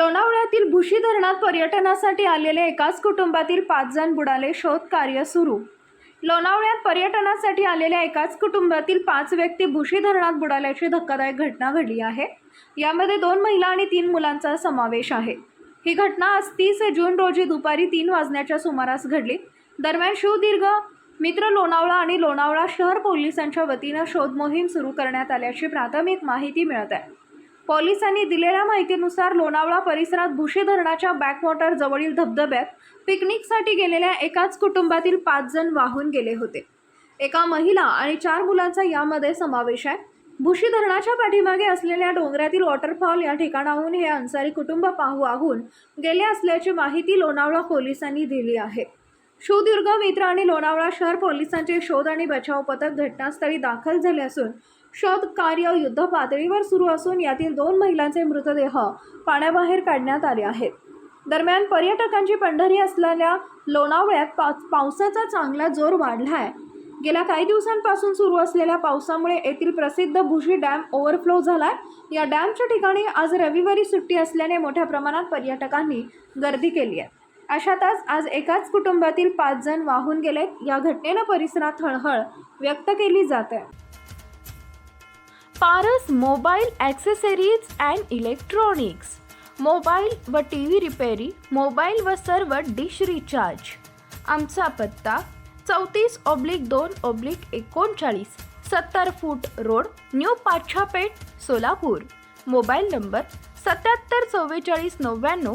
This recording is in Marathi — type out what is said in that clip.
लोणावळ्यातील भुशी धरणात पर्यटनासाठी आलेल्या एकाच कुटुंबातील पाच जण बुडाले. शोध कार्य सुरू. लोणावळ्यात पर्यटनासाठी आलेल्या एकाच कुटुंबातील पाच व्यक्ती भुशी धरणात बुडाल्याची धक्कादायक घटना घडली आहे. यामध्ये दोन महिला आणि तीन मुलांचा समावेश आहे. ही घटना आज तीस जून रोजी दुपारी तीन वाजण्याच्या सुमारास घडली. दरम्यान शिवदीर्घ मित्र लोणावळा आणि लोणावळा शहर पोलिसांच्या वतीनं शोध मोहीम सुरू करण्यात आल्याची प्राथमिक माहिती मिळत आहे. पोलिसांनी दिलेल्या माहितीनुसार लोणावळा परिसरात भुशी धरणाच्या बॅकवॉटर जवळील धबधब्यात पिकनिकसाठी गेलेल्या एकाच कुटुंबातील पाच जण वाहून गेले होते. एका महिला आणि चार मुलांचा यामध्ये समावेश आहे. भुशी धरणाच्या पाठीमागे असलेल्या डोंगरातील वॉटरफॉल या ठिकाणाहून हे अन्सारी कुटुंब पाहू वाहून गेले असल्याची माहिती लोणावळा पोलिसांनी दिली आहे. शिवदुर्ग मित्र आणि लोणावळा शहर पोलिसांचे शोध आणि बचाव पथक घटनास्थळी दाखल झाले असून शोध कार्य युद्ध पातळीवर सुरू असून यातील दोन महिलांचे मृतदेह पाण्याबाहेर काढण्यात आले आहेत. दरम्यान पर्यटकांची पंढरी असलेल्या लोणावळ्यात पा पावसाचा चांगला जोर वाढला आहे गेल्या काही दिवसांपासून सुरू असलेल्या पावसामुळे येथील प्रसिद्ध भुशी डॅम ओव्हरफ्लो झालाय. या डॅमच्या ठिकाणी आज रविवारी सुट्टी असल्याने मोठ्या प्रमाणात पर्यटकांनी गर्दी केली आहे. अशातच आज एकाच कुटुंबातील पाच जण वाहून गेलेत. या घटनेनं परिसरात हळहळ व्यक्त केली जाते. Paras mobile accessories and electronics. Mobile व टी व्ही रिपेरी मोबाईल व सर्व डिश रिचार्ज. आमचा पत्ता चौतीस ऑब्लिक दोन ऑब्लिक एकोणचाळीस सत्तर foot road new Pachhapeth Solapur. Mobile number सत्याहत्तर चव्वेचाळीस नव्याण्णव